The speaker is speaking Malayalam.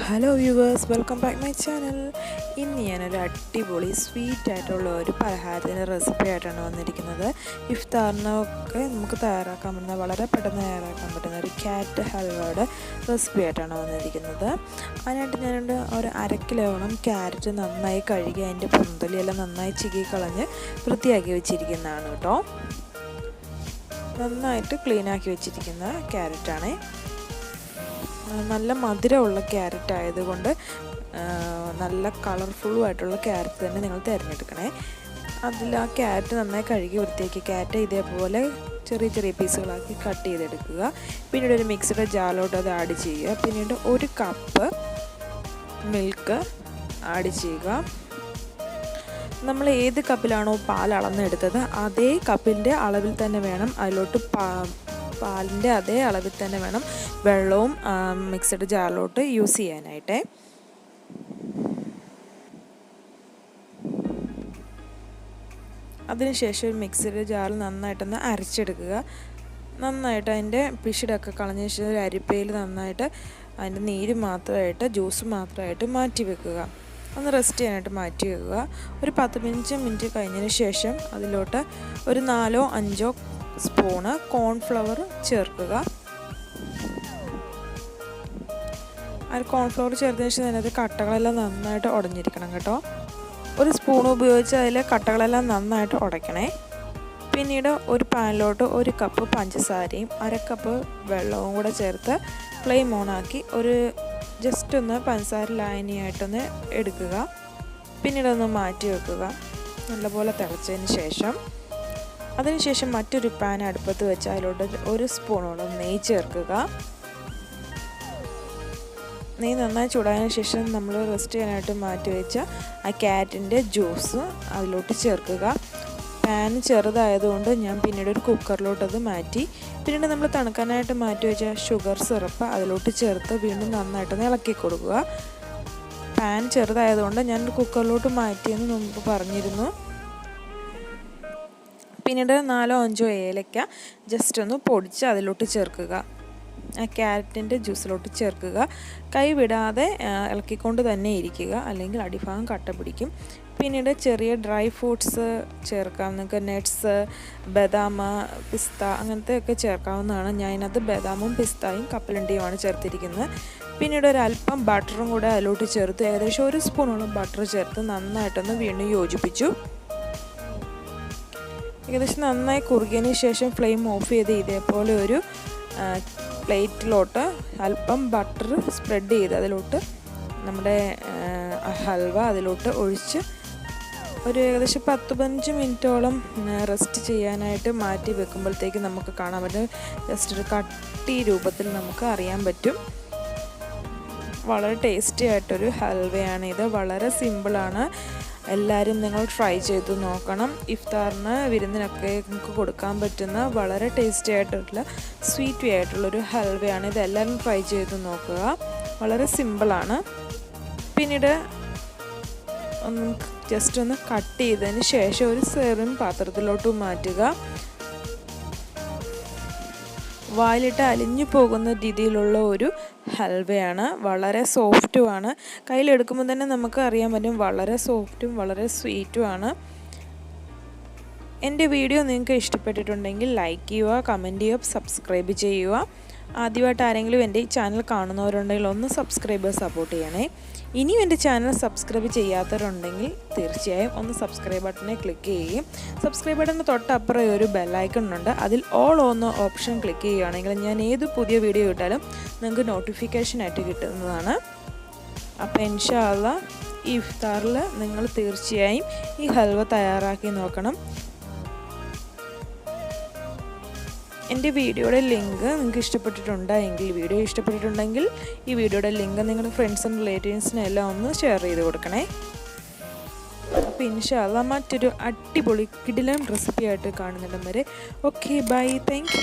Hello viewers welcome back my channel ഇന്ന് ഞാനൊരു അടിപൊളി സ്വീറ്റ് ആയിട്ടുള്ള ഒരു പലഹാരത്തിന്റെ റെസിപ്പി ആയിട്ടാണ് വന്നിരിക്കുന്നത്. ഇഫ്താറിനൊക്കെ നമുക്ക് തയ്യാറാക്കാൻ പറ്റുന്ന വളരെ പെട്ടെന്ന് തയ്യാറാക്കാൻ പറ്റുന്ന ഒരു ക്യാറ്റ് ഹൽവയുടെ റെസിപ്പി ആയിട്ടാണ് വന്നിരിക്കുന്നത്. അതിനായിട്ട് ഞാനുണ്ട് ഒരു അര കിലോളം ക്യാരറ്റ് നന്നായി കഴുകി അതിന്റെ പുന്തലിയെല്ലാം നന്നായി ചികി കളഞ്ഞ് വൃത്തിയാക്കി വെച്ചിരിക്കുന്നതാണ് കേട്ടോ. നന്നായിട്ട് ക്ലീനാക്കി വെച്ചിരിക്കുന്ന ക്യാരറ്റാണേ നല്ല മധുരമുള്ള ക്യാരറ്റ് ആയതുകൊണ്ട് നല്ല കളർഫുള്ളും ആയിട്ടുള്ള ക്യാരറ്റ് തന്നെ നിങ്ങൾ തിരഞ്ഞെടുക്കണേ. അതിൽ ആ ക്യാരറ്റ് നന്നായി കഴുകി വൃത്തിയാക്കി ക്യാരറ്റ് ഇതേപോലെ ചെറിയ ചെറിയ പീസുകളാക്കി കട്ട് ചെയ്തെടുക്കുക. പിന്നീട് ഒരു മിക്സിയുടെ ജാലോട്ട് അത് ആഡ് ചെയ്യുക. പിന്നീട് ഒരു കപ്പ് മിൽക്ക് ആഡ് ചെയ്യുക. നമ്മൾ ഏത് കപ്പിലാണോ പാൽ അളന്നെടുത്തത് അതേ കപ്പിന്റെ അളവിൽ തന്നെ വേണം. അതിലോട്ട് പാലിന്റെ അതേ അളവിൽ തന്നെ വേണം. വെള്ളവും മിക്സഡ് ജാറിലോട്ട് യൂസ് ചെയ്യാനായിട്ടേ. അതിനുശേഷം ഒരു മിക്സിയുടെ ജാറിൽ നന്നായിട്ടൊന്ന് അരച്ചെടുക്കുക. നന്നായിട്ട് അതിന്റെ പിഷിടൊക്കെ കളഞ്ഞ ശേഷം ഒരു അരിപ്പയിൽ നന്നായിട്ട് അതിന്റെ നീര് മാത്രമായിട്ട് ജ്യൂസ് മാത്രമായിട്ട് മാറ്റി വെക്കുക. ഒന്ന് റെസ്റ്റ് ചെയ്യാനായിട്ട് മാറ്റി വെക്കുക. ഒരു പത്ത് മിനിറ്റ് മിനിറ്റ് കഴിഞ്ഞതിന് ശേഷം അതിലോട്ട് ഒരു നാലോ അഞ്ചോ സ്പൂണ് കോൺഫ്ലവർ ചേർക്കുക. ആ കോൺഫ്ലവർ ചേർത്തതിന് ശേഷം അതിനകത്ത് കട്ടകളെല്ലാം നന്നായിട്ട് ഉടഞ്ഞിരിക്കണം കേട്ടോ. ഒരു സ്പൂൺ ഉപയോഗിച്ച് അതിൽ കട്ടകളെല്ലാം നന്നായിട്ട് ഉടയ്ക്കണേ. പിന്നീട് ഒരു പാനിലോട്ട് ഒരു കപ്പ് പഞ്ചസാരയും അര കപ്പ് വെള്ളവും കൂടെ ചേർത്ത് ഫ്ലെയിം ഓണാക്കി ഒരു ജസ്റ്റ് ഒന്ന് പഞ്ചസാര ലായനിയായിട്ടൊന്ന് എടുക്കുക. പിന്നീട് ഒന്ന് മാറ്റി വെക്കുക. നല്ലപോലെ തിളച്ചതിന് ശേഷം. അതിനുശേഷം മറ്റൊരു പാൻ അടുപ്പത്ത് വെച്ച് അതിലോട്ട് ഒരു സ്പൂണോളം നെയ്യ് ചേർക്കുക. നെയ്യ് നന്നായി ചൂടായതിനു ശേഷം നമ്മൾ റെസ്റ്റ് ചെയ്യാനായിട്ട് മാറ്റി വെച്ച ആ ക്യാറ്റിന്റെ ജ്യൂസ് അതിലോട്ട് ചേർക്കുക. പാൻ ചെറുതായതുകൊണ്ട് ഞാൻ പിന്നീട് ഒരു കുക്കറിലോട്ട് അത് മാറ്റി. പിന്നീട് നമ്മൾ തണുക്കാനായിട്ട് മാറ്റി വെച്ച ഷുഗർ സിറപ്പ് അതിലോട്ട് ചേർത്ത് വീണ്ടും നന്നായിട്ട് ഇളക്കി കൊടുക്കുക. പാൻ ചെറുതായതുകൊണ്ട് ഞാൻ കുക്കറിലോട്ട് മാറ്റിയെന്ന് മുമ്പ് പറഞ്ഞിരുന്നു. പിന്നീട് നാലോ അഞ്ചോ ഏലക്ക ജസ്റ്റ് ഒന്ന് പൊടിച്ച് അതിലോട്ട് ചേർക്കുക. ക്യാരറ്റിന്റെ ജ്യൂസിലോട്ട് ചേർക്കുക. കൈ വിടാതെ ഇളക്കിക്കൊണ്ട് തന്നെ ഇരിക്കുക. അല്ലെങ്കിൽ അടിഭാഗം കട്ട പിടിക്കും. പിന്നീട് ചെറിയ ഡ്രൈ ഫ്രൂട്ട്സ് ചേർക്കാം. നിങ്ങൾക്ക് നട്ട്സ് ബദാമ പിസ്ത അങ്ങനത്തെ ഒക്കെ ചേർക്കാവുന്നതാണ്. ഞാൻ ഇതിനകത്ത് ബദാമും പിസ്തയും കപ്പലണ്ടിയുമാണ് ചേർത്തിരിക്കുന്നത്. പിന്നീട് ഒരല്പം ബട്ടറും കൂടെ അതിലോട്ട് ചേർത്ത് ഏകദേശം ഒരു സ്പൂണോളം ബട്ടർ ചേർത്ത് നന്നായിട്ടൊന്ന് വീണ്ടും യോജിപ്പിച്ചു. ഏകദേശം നന്നായി കുറുകിയതിന് ശേഷം ഫ്ലെയിം ഓഫ് ചെയ്ത് ഇതേപോലെ ഒരു പ്ലേറ്റിലോട്ട് അല്പം ബട്ടർ സ്പ്രെഡ് ചെയ്ത് അതിലോട്ട് നമ്മുടെ ഹൽവ അതിലോട്ട് ഒഴിച്ച് ഒരു ഏകദേശം പത്ത് പതിനഞ്ച് മിനിറ്റോളം റെസ്റ്റ് ചെയ്യാനായിട്ട് മാറ്റി വെക്കുമ്പോഴത്തേക്ക് നമുക്ക് കാണാൻ പറ്റും. ജസ്റ്റ് ഒരു കട്ടി രൂപത്തിൽ നമുക്ക് അറിയാൻ പറ്റും. വളരെ ടേസ്റ്റി ആയിട്ടൊരു ഇത് വളരെ സിമ്പിളാണ്. എല്ലാവരും നിങ്ങൾ ട്രൈ ചെയ്ത് നോക്കണം. ഇഫ്താറിന് വിരുന്നിനൊക്കെ നിങ്ങൾക്ക് കൊടുക്കാൻ പറ്റുന്ന വളരെ ടേസ്റ്റി ആയിട്ടുള്ള സ്വീറ്റ് ആയിട്ടുള്ളൊരു ഹൽവയാണ് ഇതെല്ലാവരും ട്രൈ ചെയ്ത് നോക്കുക. വളരെ സിമ്പിളാണ് പിന്നീട് ഒന്ന് ജസ്റ്റ് ഒന്ന് കട്ട് ചെയ്തതിന് ശേഷം ഒരു സെറിൻ പാത്രത്തിലോട്ട് മാറ്റുക. വായിലിട്ട് അലിഞ്ഞു പോകുന്ന രീതിയിലുള്ള ഒരു ഹൽവയാണ്. വളരെ സോഫ്റ്റുമാണ്. കയ്യിലെടുക്കുമ്പോൾ തന്നെ നമുക്ക് അറിയാൻ പറ്റും വളരെ സോഫ്റ്റും വളരെ സ്വീറ്റുമാണ്. എന്റെ വീഡിയോ നിങ്ങൾക്ക് ഇഷ്ടപ്പെട്ടിട്ടുണ്ടെങ്കിൽ ലൈക്ക് ചെയ്യുക കമന്റ് ചെയ്യുക സബ്സ്ക്രൈബ് ചെയ്യുക. ആദ്യമായിട്ട് ആരെങ്കിലും എന്റെ ഈ ചാനൽ കാണുന്നവരുണ്ടെങ്കിൽ ഒന്ന് സബ്സ്ക്രൈബ് സപ്പോർട്ട് ചെയ്യണേ. ഇനിയും എന്റെ ചാനൽ സബ്സ്ക്രൈബ് ചെയ്യാത്തവരുണ്ടെങ്കിൽ തീർച്ചയായും ഒന്ന് സബ്സ്ക്രൈബ് ബട്ടനെ ക്ലിക്ക് ചെയ്യുകയും സബ്സ്ക്രൈബ് ബട്ടണിന് തൊട്ടപ്പുറം ഒരു ബെല്ലൈക്കൺ ഉണ്ട്. അതിൽ ഓൾ ഒന്ന് ഓപ്ഷൻ ക്ലിക്ക് ചെയ്യുകയാണെങ്കിൽ ഞാൻ ഏത് പുതിയ വീഡിയോ ഇട്ടാലും നിങ്ങൾക്ക് നോട്ടിഫിക്കേഷനായിട്ട് കിട്ടുന്നതാണ്. അപ്പോൾ ഇൻഷാല്ല ഈ ഇഫ്താറിൽ നിങ്ങൾ തീർച്ചയായും ഈ ഹൽവ തയ്യാറാക്കി നോക്കണം. എന്റെ വീഡിയോയുടെ ലിങ്ക് നിങ്ങൾക്ക് ഇഷ്ടപ്പെട്ടിട്ടുണ്ടെങ്കിൽ വീഡിയോ ഇഷ്ടപ്പെട്ടിട്ടുണ്ടെങ്കിൽ ഈ വീഡിയോയുടെ ലിങ്ക് നിങ്ങളുടെ ഫ്രണ്ട്സും റിലേറ്റീവ്സിനും എല്ലാം ഒന്ന് ഷെയർ ചെയ്ത് കൊടുക്കണേ. അപ്പോൾ ഇൻഷാല്ല മറ്റൊരു അടിപൊളി കിടിലം റെസിപ്പി ആയിട്ട് കാണുന്നിടം വരെ. Okay bye thank